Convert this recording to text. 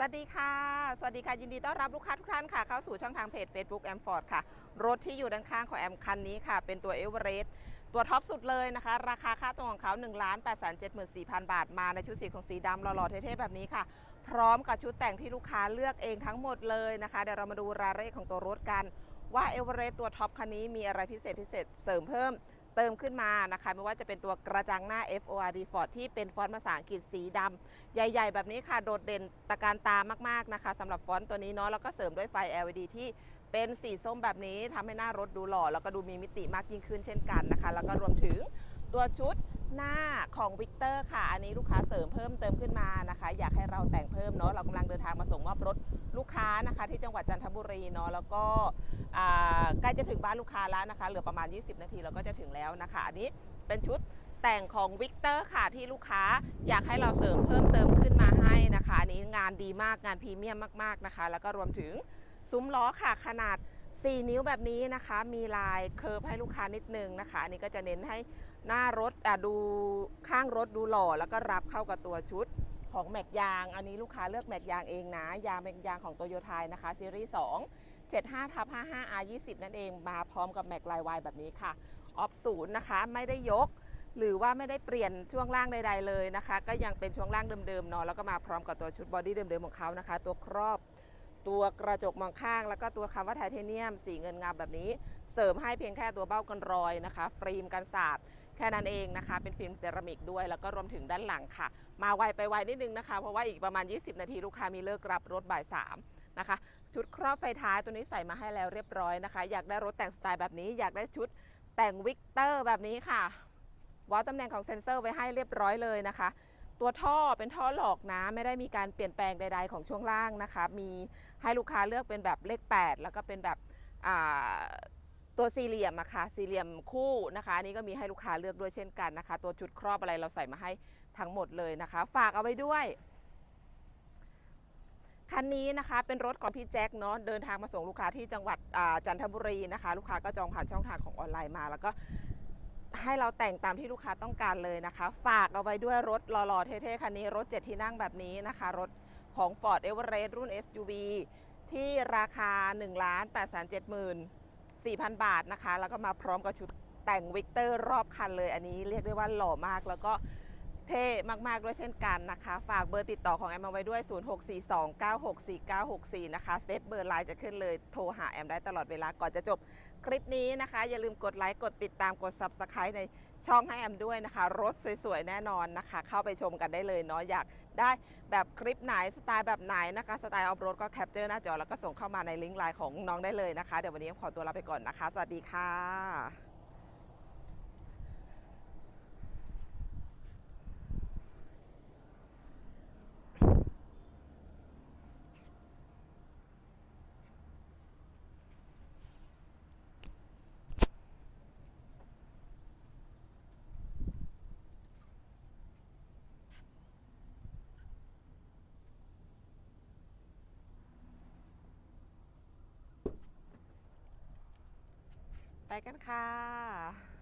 สวัสดีค่ะ สวัสดีค่ะ ยินดีต้อนรับลูกค้าทุกท่านค่ะ เข้าสู่ช่องทางเพจ Facebook แอมฟอร์ดค่ะ รถที่อยู่ด้านข้างของแอมคันนี้ค่ะ เป็นตัวเอเวอเรสต์ตัวท็อปสุดเลยนะคะ ราคาค่าตัวของเขา1 8 7 4 0 0 0บาท มาในชุดสีของสีดำหล่อๆเท่ๆแบบนี้ค่ะ พร้อมกับชุดแต่งที่ลูกค้าเลือกเองทั้งหมดเลยนะคะ เดี๋ยวเรามาดูรายละเอียดของตัวรถกัน ว่าเอเวอเรสต์ตัวท็อปคันนี้มีอะไรพิเศษพิเศษเสริมเพิ่มเติมขึ้นมานะคะ ไม่ว่าจะเป็นตัวกระจังหน้า FORD Ford ที่เป็นฟอนต์ภาษาอังกฤษสีดำใหญ่ ๆ แบบนี้ค่ะ โดดเด่นตะการตามาก ๆ นะคะสำหรับฟอนต์ตัวนี้เนาะแล้วก็เสริมด้วยไฟ LED ที่เป็นสีส้มแบบนี้ทำให้หน้ารถดูหล่อ แล้วก็ดูมีมิติมากยิ่งขึ้นเช่นกันนะคะ แล้วก็รวมถึงตัวชุด หน้าของวิกเตอร์ค่ะ อันนี้ลูกค้าเสริมเพิ่มเติมขึ้นมานะคะ อยากให้เราแต่งเพิ่มเนาะเรากำลังเดินทางมาส่งมอบรถลูกค้านะคะ ที่จังหวัดจันทบุรีเนาะแล้วก็ใกล้จะถึงบ้านลูกค้าแล้วนะคะ เหลือประมาณ 20 นาทีเราก็จะถึงแล้วนะคะ อันนี้เป็นชุดแต่งของวิกเตอร์ค่ะที่ลูกค้าอยากให้เราเสริมเพิ่มเติมขึ้นมาให้นะคะอันนี้งานดีมากงานพรีเมียมมากๆนะคะ แล้วก็รวมถึงซุ้มล้อค่ะขนาด 4 นิ้วแบบนี้นะคะ มีลายเคิร์ฟให้ลูกค้านิดนึงนะคะอันนี้ก็จะเน้นให้หน้ารถอ่ดูข้างรถดูหล่อ แล้วก็รับเข้ากับตัวชุดของแม็กยาง อันนี้ลูกค้าเลือกแม็กยางเองนะ ยางแม็กยางของโตโยต้านะคะซีรีส์2 75ทับ55 R 20 นั่นเองมาพร้อมกับแม็กลายวายแบบนี้ค่ะ ออฟศูนย์นะคะ ไม่ได้ยก หรือว่าไม่ได้เปลี่ยนช่วงล่างใด ๆ เลยนะคะ ก็ยังเป็นช่วงล่างเดิมๆเนาะแล้วก็มาพร้อมกับตัวชุดบอดี้เดิมๆของเขานะคะ ตัวครอบ ตัวกระจกมองข้าง แล้วก็ตัวคำว่าไทเทเนียม สีเงินงามแบบนี้ เสริมให้เพียงแค่ตัวเบ้ากันรอยนะคะ ฟิล์มกันสาดแค่นั้นเองนะคะ เป็นฟิล์มเซรามิกด้วย แล้วก็รวมถึงด้านหลังค่ะ มาไวไปไวนิดนึงนะคะ เพราะว่าอีกประมาณ 20 นาทีลูกค้ามีเลิกรับรถบ่ายสามนะคะชุดครอบไฟท้ายตัวนี้ใส่มาให้แล้วเรียบร้อยนะคะ อยากได้รถแต่งสไตล์แบบนี้ อยากได้ชุดแต่งวิกเตอร์แบบนี้ค่ะวอลตำแหน่งของเซ็นเซอร์ไว้ให้เรียบร้อยเลยนะคะ ตัวท่อเป็นท่อหลอกนะไม่ได้มีการเปลี่ยนแปลงใด ๆ ของช่วงล่างนะคะ มีให้ลูกค้าเลือกเป็นแบบเลข 8 แล้วก็เป็นแบบตัวสี่เหลี่ยมอะค่ะสี่เหลี่ยมคู่นะคะอันนี้ก็มีให้ลูกค้าเลือกด้วยเช่นกันนะคะ ตัวจุดครอบอะไรเราใส่มาให้ทั้งหมดเลยนะคะ ฝากเอาไว้ด้วยคันนี้นะคะเป็นรถของพี่แจ็คเนาะเดินทางมาส่งลูกค้าที่จังหวัดจันทบุรีนะคะ ลูกค้าก็จองผ่านช่องทางของออนไลน์มา แล้วก็ ให้เราแต่งตามที่ลูกค้าต้องการเลยนะคะ ฝากเอาไว้ด้วยรถหล่อๆ เท่ๆ คันนี้ รถ 7 ที่นั่งแบบนี้นะคะ รถของ Ford Everest รุ่น SUV ที่ราคา 1 8 7 0 0 0 4,000 บาทนะคะ แล้วก็มาพร้อมกับชุดแต่งวิกเตอร์รอบคันเลย อันนี้เรียกได้ว่าหล่อมากแล้วก็ เท่มากๆด้วยเช่นกันนะคะ ฝากเบอร์ติดต่อของแอมเอาไว้ด้วย 0642964964 นะคะ เซฟเบอร์ไลน์จะขึ้นเลยโทรหาแอมได้ตลอดเวลาก่อนจะจบคลิปนี้นะคะ อย่าลืมกดไลค์กดติดตามกด Subscribe ในช่องให้แอมด้วยนะคะ รถสวยๆ แน่นอนนะคะ เข้าไปชมกันได้เลยเนาะอยากได้แบบคลิปไหนสไตล์แบบไหนนะคะสไตล์ออฟโรดก็แคปเจอร์หน้าจอแล้วก็ส่งเข้ามาในลิงก์ไลน์ของน้องได้เลยนะคะ เดี๋ยววันนี้ขอตัวลาไปก่อนนะคะ สวัสดีค่ะ กันค่ะ